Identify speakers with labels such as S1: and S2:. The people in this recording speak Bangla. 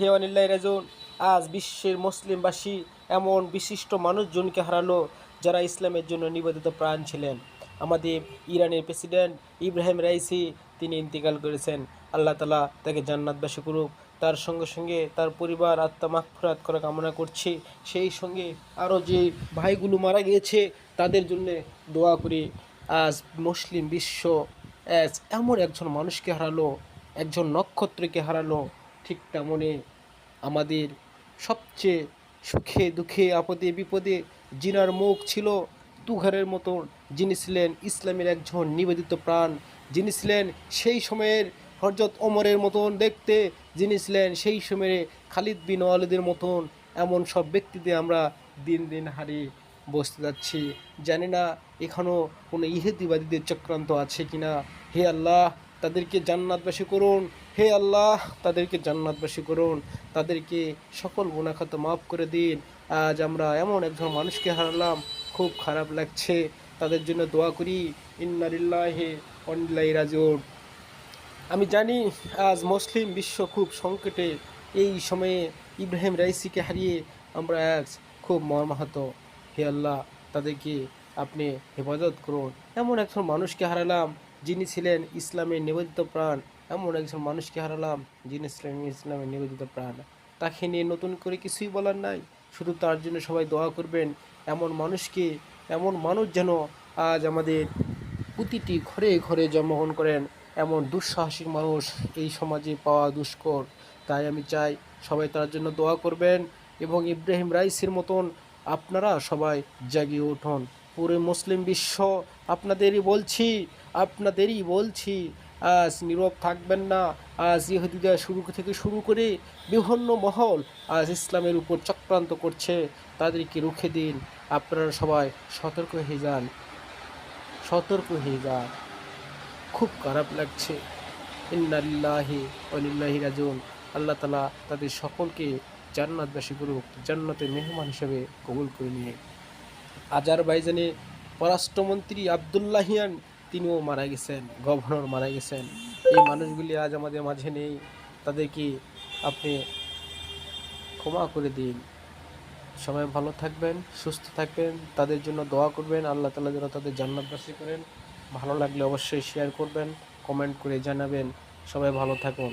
S1: হে অনিল্লাই রাজন, আজ বিশ্বের মুসলিমবাসী এমন বিশিষ্ট মানুষজনকে হারালো যারা ইসলামের জন্য নিবেদিত প্রাণ ছিলেন। আমাদের ইরানের প্রেসিডেন্ট ইব্রাহিম রাইসি তিনি ইন্তেকাল করেছেন। আল্লাহ তালা তাকে জান্নাতবাসী করুক। তার সঙ্গে সঙ্গে তার পরিবার আত্মা মাগফিরাত করা কামনা করছি। সেই সঙ্গে আরও যে ভাইগুলো মারা গিয়েছে, তাদের জন্যে দোয়া করি। আজ মুসলিম বিশ্ব এমন একজন মানুষকে হারালো, একজন নক্ষত্রকে হারালো ঠিক তেমনই আমাদের সবচেয়ে সুখে দুঃখে, আপদে, বিপদে জিনার মুখ ছিল তুঘারের মতন যিনি ছিলেন ইসলামের একজন নিবেদিত প্রাণ, যিনি ছিলেন সেই সময়ের হরজত ওমরের মতন দেখতে, যিনি ছিলেন সেই সময়ে খালিদ বিন ওয়ালিদের মতন। এমন সব ব্যক্তিদের আমরা দিন দিন হারিয়ে বসতে যাচ্ছি। জানি না এখনও কোনো ইহেদিবাদীদের চক্রান্ত আছে কিনা। হে আল্লাহ তাদেরকে জান্নাতবাসী করুন। হে আল্লাহ, তাদেরকে জান্নাতবাসী করুন। তাদেরকে সকল গুণাখাত মাফ করে দিন। আজ আমরা এমন একজন মানুষকে হারালাম, খুব খারাপ লাগছে। তাদের জন্য দোয়া করি। ইন্নারিল্লাহে অনিল্লাহ রাজুর আমি জানি আজ মুসলিম বিশ্ব খুব সংকটে। এই সময়ে ইব্রাহিম রাইসিকে হারিয়ে আমরা আজ খুব মর্মাহত। হে আল্লাহ, তাদেরকে আপনি হেফাজত করুন। এমন একজন মানুষকে হারালাম যিনি ছিলেন ইসলামের নিবেদিত প্রাণ, এমন একজন মানুষকে হারালাম যিনি ছিলেন ইসলামের নিবেদিত প্রাণ। তাকে নিয়ে নতুন করে কিছুই বলার নাই। শুধু তার জন্য সবাই দোয়া করবেন, এমন মানুষকে, এমন মানুষ যেন আজ আমাদের প্রতিটি ঘরে ঘরে জন্মগ্রহণ করেন, এমন দুঃসাহসিক মানুষ এই সমাজে পাওয়া দুষ্কর। তাই আমি চাই সবাই তার জন্য দোয়া করবেন এবং ইব্রাহিম রাইসের মতন আপনারা সবাই জাগিয়ে উঠুন। পুরো মুসলিম বিশ্ব আপনাদেরই বলছি আপনাদেরই বলছি, আজ নীরব থাকবেন না, আজ ইহুদিরা শুরু থেকে শুরু করে বিভিন্ন মহল আজ ইসলামের উপর চক্রান্ত করছে, তাদেরকে রুখে দিন। আপনারা সবাই সতর্ক হয়ে যান, সতর্ক হয়ে যান। খুব খারাপ লাগছে। ইন্নাল্লাহি অলিল্লাহি রাজুন আল্লাহ তালা তাদের সকলকে জান্নাতবাসী করুক, জান্নাতের মেহমান হিসেবে কবুল করে নিয়ে। আজারবাইজানে পররাষ্ট্রমন্ত্রী আবদুল্লাহিয়ান তিনিও মারা গেছেন, গভর্নর মারা গেছেন। এই মানুষগুলি আজ আমাদের মাঝে নেই, তাদেরকে আপনি ক্ষমা করে দিন। সবাই ভালো থাকবেন, সুস্থ থাকবেন, তাদের জন্য দোয়া করবেন, আল্লাহ তালা যেন তাদের জান্নাতবাসী করেন। ভালো লাগলে অবশ্যই শেয়ার করবেন কমেন্ট করে জানাবেন। সবাই ভালো থাকুন।